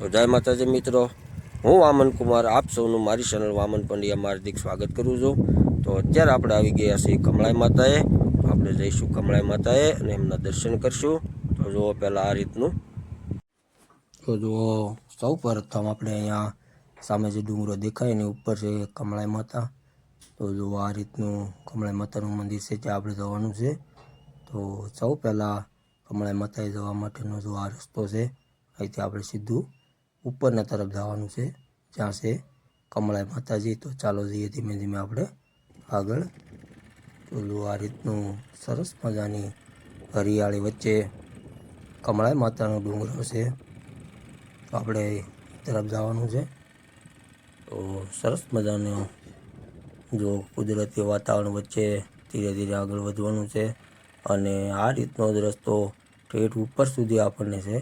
તો જય માતાજી મિત્રો. હું વામન કુમાર, આપ સૌનું મારી ચેનલ વામન પંડ્યા હાર્દિક સ્વાગત કરું છું. તો અત્યારે આપણે આવી ગયા છીએ કમળાઈ માતાએ. તો આપણે જઈશું કમળાઈ માતાએ અને એમના દર્શન કરશું. તો જુઓ પહેલાં આ રીતનું. તો જુઓ સૌ પ્રથમ આપણે અહીંયા સામે જે ડુંગરો દેખાય એની ઉપર છે કમળાઈ માતા. તો જુઓ આ રીતનું કમળાઈ માતાનું મંદિર છે ત્યાં આપણે જવાનું છે. તો સૌ પહેલાં કમળાઈ માતાએ જવા માટેનો જો આ રસ્તો છે. અહીંથી આપણે સીધું ઉપરના તરફ જવાનું છે, જ્યાં છે કમળાઈ માતાજી. તો ચાલો જઈએ ધીમે ધીમે આપણે આગળ. પેલું આ રીતનું સરસ મજાની હરિયાળી વચ્ચે કમળાઈ માતાનો ડુંગરો છે તો આપણે તરફ જવાનું છે. તો સરસ મજાનું જો કુદરતી વાતાવરણ વચ્ચે ધીરે ધીરે આગળ વધવાનું છે અને આ રીતનો રસ્તો ઠેઠ ઉપર સુધી આપણને છે.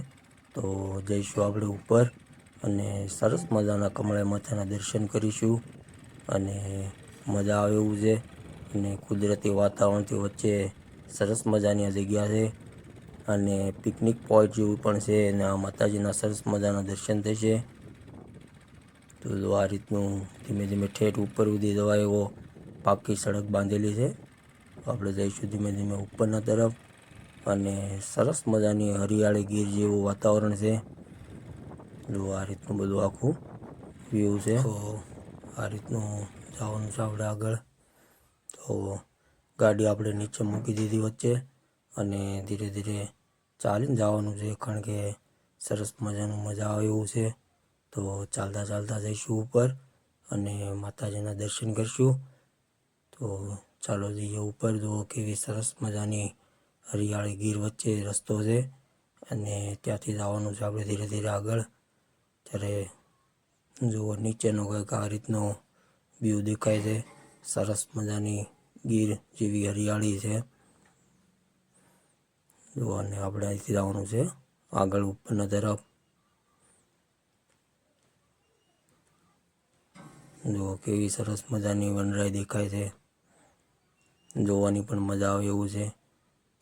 તો જઈશું આપણે ઉપર. અને સરસ મજાના કમળા માતાના દર્શન કરીશું. અને મજા આવે એવું છે. અને કુદરતી વાતાવરણથી વચ્ચે સરસ મજાની આ જગ્યા છે. અને પિકનિક પોઈન્ટ જેવું પણ છે અને આ માતાજીના સરસ મજાના દર્શન થશે. તો આ રીતનું ધીમે ધીમે ઠેઠ ઉપર સુધી જવાય એવો પાકી સડક બાંધેલી છે. આપણે જઈશું ધીમે ધીમે ઉપરના તરફ. અને સરસ મજાની હરિયાળી ગીર જેવું વાતાવરણ છે. જો આ રીતનું બધું આખું વ્યૂ છે. તો આ રીતનું જવાનું છે આપણે આગળ. તો ગાડી આપણે નીચે મૂકી દીધી વચ્ચે અને ધીરે ધીરે ચાલીને જવાનું છે, કારણ કે સરસ મજાનું મજા આવે એવું છે. તો ચાલતા ચાલતા જઈશું ઉપર અને માતાજીના દર્શન કરીશું. તો ચાલો જઈએ ઉપર. જો કેવી સરસ મજાની હરિયાળી ગીર વચ્ચે રસ્તો છે અને ત્યાંથી જવાનું છે આપણે ધીરે ધીરે આગળ. ત્યારે જુઓ, નીચેનો કંઈક આ રીતનો વ્યૂ દેખાય છે. સરસ મજાની ગીર જેવી હરિયાળી છે. જુઓ, અને આપણે અહીંથી જવાનું છે. આગળ ઉપરના તરફ. જુઓ, કેવી સરસ મજાની વનરાઈ દેખાય છે. જોવાની પણ મજા આવે એવું છે.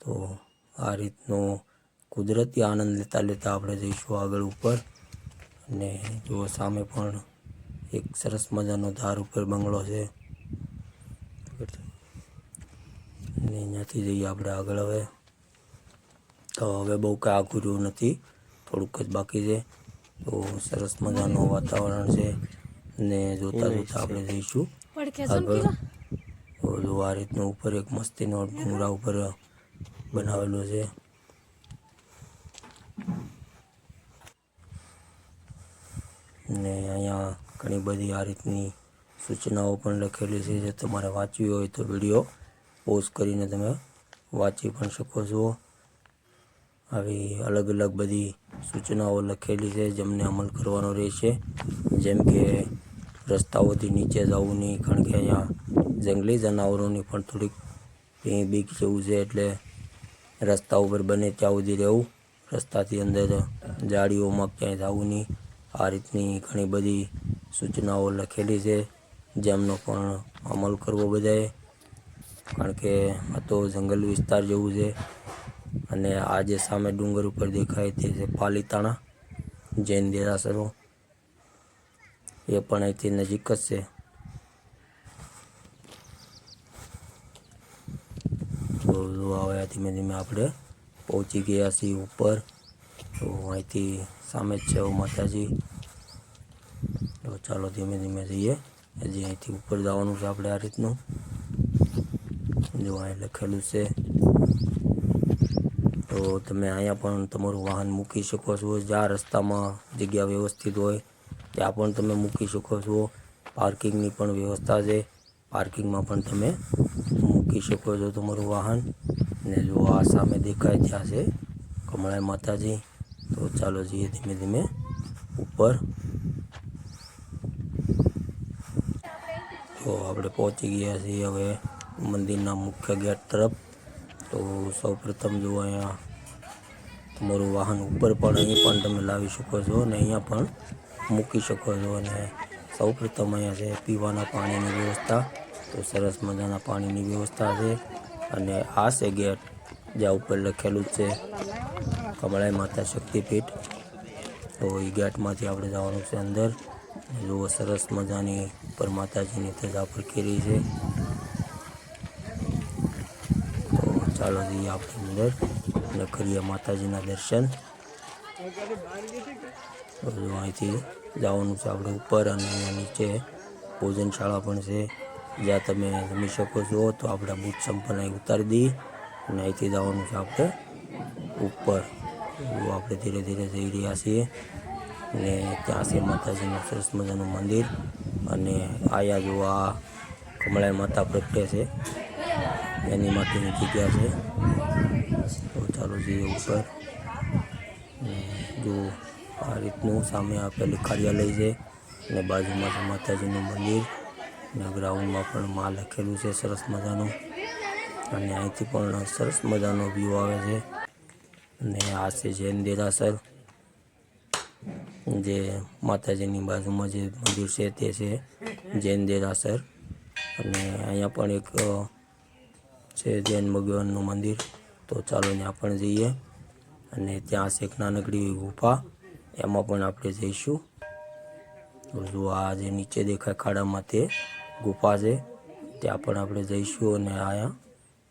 તો આ રીતનો કુદરતી આનંદ લેતા લેતા આપણે જઈશું આગળ ઉપર. અને જુઓ સામે પણ એક સરસ મજાનો ધાર ઉપર બંગલો છે. અને અહીંયાથી જઈએ આપણે આગળ હવે. તો હવે બહુ કાંઈ આઘુર્યું નથી થોડુંક જ બાકી છે. તો સરસ મજાનું વાતાવરણ છે ને જોતા જોતા આપણે જઈશું. આગળ. તો જો આ રીતનું ઉપર એક મસ્તીનો ડુંગરા ઉપર બનાવેલો છે. ને અહીંયા ઘણી બધી આ રીતની સૂચનાઓ પણ લખેલી છે. જે તમારે વાંચવી હોય તો વીડિયો પોઝ કરીને તમે વાંચી પણ શકો છો. આવી અલગ અલગ બધી સૂચનાઓ લખેલી છે જેમને અમલ કરવાનો રહેશે. જેમ કે રસ્તાઓથી નીચે જવું નહીં, કારણ કે અહીંયા જંગલી જનાવરોની પણ થોડીક બીક જેવું છે, એટલે રસ્તા ઉપર બને ત્યાં સુધી રહેવું. રસ્તાથી અંદર જાળીઓમાં ક્યાંય જવું નહીં. આ રીતની ઘણી બધી સૂચનાઓ લખેલી છે, જેમનો પણ અમલ કરવો બધાએ. કારણ કે આ તો જંગલ વિસ્તાર જેવું છે અને આ જે સામે ડુંગર ઉપર દેખાય તે છે પાલીતાણા જૈન દેરાસરો. એ પણ અહીંથી નજીક જ છે. તો હવે ધીમે ધીમે આપણે પહોંચી ગયા છીએ ઉપર. તો અહીંથી સામે જ છે માતાજી. તો ચાલો ધીમે ધીમે જઈએ. હજી અહીંથી ઉપર જવાનું છે આપણે આ રીતનું. જો અહીં લખેલું છે. તો તમે અહીંયા પણ તમારું વાહન મૂકી શકો છો. જ્યાં રસ્તામાં જગ્યા વ્યવસ્થિત હોય, ત્યાં પણ તમે મૂકી શકો છો. પાર્કિંગની પણ વ્યવસ્થા છે. પાર્કિંગમાં પણ તમે મૂકી શકો છો તમારું વાહન. ને જો આ સામે દેખાય ત્યાં છે. કમળાઈ માતાજી. તો ચાલો જઈએ ધીમે ધીમે ઉપર. તો આપણે પહોંચી ગયા છીએ હવે મંદિરના મુખ્ય ગેટ તરફ. તો સૌ પ્રથમ જો અહીંયા તમારું વાહન ઉપર પણ અહીં પણ તમે લાવી શકો છો અને અહીંયા પણ મૂકી શકો છો. અને સૌપ્રથમ અહીંયા છે પીવાના પાણીની વ્યવસ્થા. તો સરસ મજાના પાણીની વ્યવસ્થા છે. અને આ છે ગેટ, જ્યાં ઉપર લખેલું છે. કમળાઈ માતા શક્તિપીઠ. તો એ ગેટમાંથી આપણે જવાનું છે અંદર. જુઓ, સરસ મજાની ઉપર માતાજીની ધજા ફરકેલી છે. તો ચાલો જઈએ આપણે અંદર. અને કરીએ માતાજીના દર્શન. બધું અહીંથી જવાનું છે આપણે ઉપર અને નીચે. ભોજનશાળા પણ છે. જ્યાં તમે જમી શકો છો, તો આપણા બુધ સંપન્ન ઉતારી દઈએ. અને અહીંથી જવાનું છે આપણે ઉપર. જો આપણે ધીરે ધીરે જઈ રહ્યા છીએ. અને ત્યાં છે માતાજીનું સરસ મજાનું મંદિર અને આયા જોવા આ કમળાઈ માતા પ્રગટે છે. એની માટેની જગ્યા છે. તો ચાલો જઈએ ઉપર. જો આ રીતનું સામે આપેલું કાર્યાલય છે અને બાજુમાં છે માતાજીનું મંદિર. અને ગ્રાઉન્ડમાં પણ માં લખેલું છે સરસ મજાનું. અને અહીંથી પણ સરસ મજાનો વ્યૂ આવે છે. અને આ છે જૈન દેરાસર. જે માતાજીની બાજુમાં જે મંદિર છે તે છે જૈન દેરાસર. અને અહીંયા પણ એક છે જૈન ભગવાનનું મંદિર. તો ચાલો ત્યાં પણ જઈએ. અને ત્યાં છે એક નાનકડી ગુફા. એમાં પણ આપણે જઈશું. જો આ જે નીચે દેખાય ખાડામાં તે ગુફા છે, ત્યાં પણ આપણે જઈશું. અને અહીંયા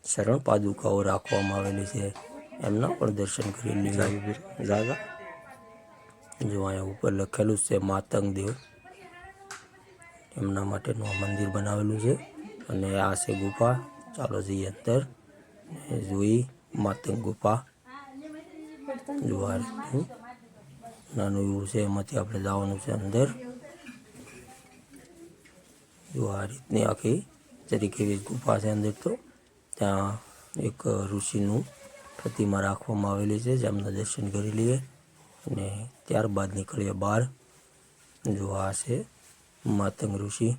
શરણ પાદુકાઓ રાખવામાં આવેલી છે. એમના પણ દર્શન કરી જાગા જો અહીંયા ઉપર લખેલું છે માતંગ દેવ. એમના માટેનું આ મંદિર બનાવેલું છે. અને આ છે ગુફા. ચાલો જઈએ અંદર. જોઈ માતંગ ગુફા. જોવા નાનું એવું છે. એમાંથી આપણે જવાનું છે અંદર. જો આ રીતની આખી તરીકે એવી ગુફા છે અંદર તો. ત્યાં એક ઋષિનું પ્રતિમા રાખવામાં આવેલી છે જેમના દર્શન કરી લઈએ અને ત્યારબાદ નીકળીએ બહાર. જો આ છે માતંગ ઋષિ.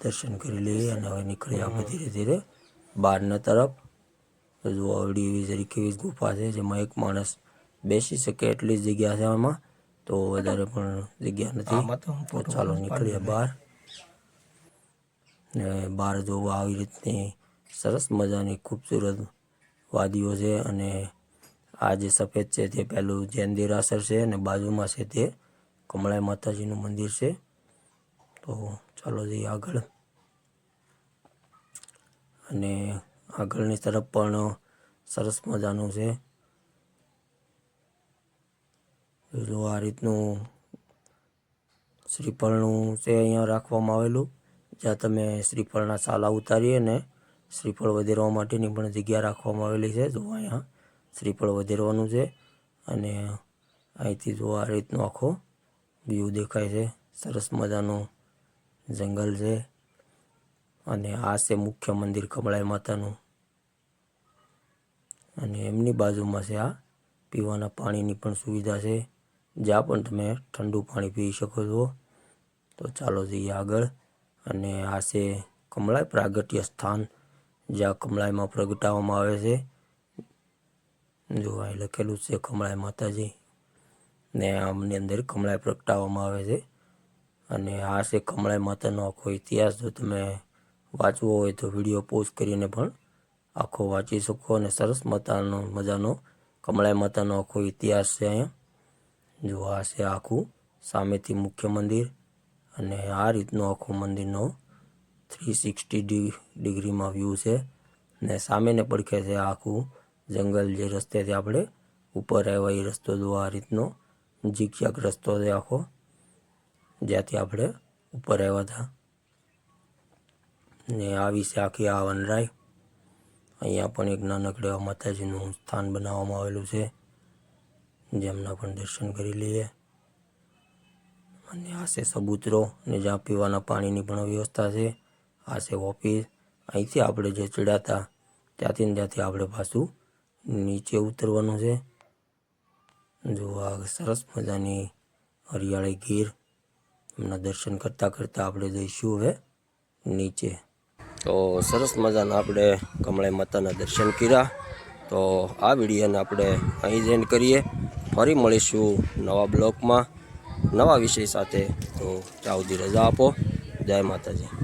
દર્શન કરી લઈએ અને હવે નીકળીએ આપણે ધીરે ધીરે બહારના તરફ. જો આવડી એવી જરીક એવી ગુફા છે જેમાં એક માણસ બેસી શકે એટલી જ જગ્યા છે આમાં તો વધારે પણ જગ્યા નથી. તો ચાલો નીકળીએ બહાર. ને બહાર જોવા આવી રીતની સરસ મજાની ખૂબસૂરત વાદીઓ છે અને આ જે સફેદ છે તે પહેલું જૈન દેરાસર છે અને બાજુમાં છે તે કમળાઈ માતાજીનું મંદિર છે. તો ચાલો જઈએ આગળ. અને આગળની તરફ પણ સરસ મજાનું છે. જો આ રીતનું શ્રીફળનું છે અહીંયા રાખવામાં આવેલું. જ્યાં તમે શ્રીફળના સાલા ઉતારીએ ને શ્રીફળ વધેરવા માટેની પણ જગ્યા રાખવામાં આવેલી છે. જો અહીંયા શ્રીફળ વધેરવાનું છે અને અહીંથી જો આ રીતનો આખો વ્યૂ દેખાય છે. સરસ મજાનું જંગલ છે અને આ છે મુખ્ય મંદિર કમળાઈ માતાનું. અને એમની બાજુમાં છે આ પીવાના પાણીની પણ સુવિધા છે. જ્યાં પણ તમે ઠંડુ પાણી પી શકો છો. તો ચાલો જઈએ આગળ અને આ છે કમળાઈ પ્રાગટ્ય સ્થાન. જ્યાં કમળાઈમાં પ્રગટાવવામાં આવે છે. જો અહીં લખેલું છે, કમળાઈ માતાજી. ને આમની અંદર કમળાઈ પ્રગટાવવામાં આવે છે. અને આ છે કમળાઈ માતાનો આખો ઇતિહાસ. જો તમે વાંચવો હોય તો વીડિયો પોઝ કરીને પણ આખો વાંચી શકો. અને સરસ માતાનો મજાનો કમળાઈ માતાનો આખો ઇતિહાસ છે અહીંયા. જો આ છે આખું સામેથી મુખ્ય મંદિર. અને આ રીતનો આખું મંદિરનો થ્રી સિક્સટી ડિગ્રીમાં વ્યૂ છે. ને સામેને પડખે છે આખું જંગલ જે રસ્તેથી આપણે ઉપર આવ્યા એ રસ્તો જો આ રીતનો ઝીકઝાક રસ્તો છે આખો, જ્યાંથી આપણે ઉપર આવ્યા હતા. ને આવી છે આખી આ વનરાય અહીંયા પણ એક નાનકડે માતાજીનું સ્થાન બનાવવામાં આવેલું છે, જેમના પણ દર્શન કરી લઈએ. અને આ છે સબૂતરો અને જ્યાં પીવાના પાણીની પણ વ્યવસ્થા છે. આ છે ઓફિસ. અહીંથી આપણે જે ચડ્યા ત્યાંથી ને ત્યાંથી આપણે પાછું નીચે ઉતરવાનું છે. જો આ સરસ મજાની હરિયાળી ગીર. એમના દર્શન કરતાં કરતાં આપણે જઈશું હવે નીચે. તો સરસ મજાના આપણે કમળાઈ માતાના દર્શન કર્યા. તો આ વિડીયોને આપણે અહીં જ એન્ડ કરીએ. ફરી મળીશું નવા બ્લોગમાં. નવા વિષય સાથે. તો સુધી રજા આપો. જય માતાજી.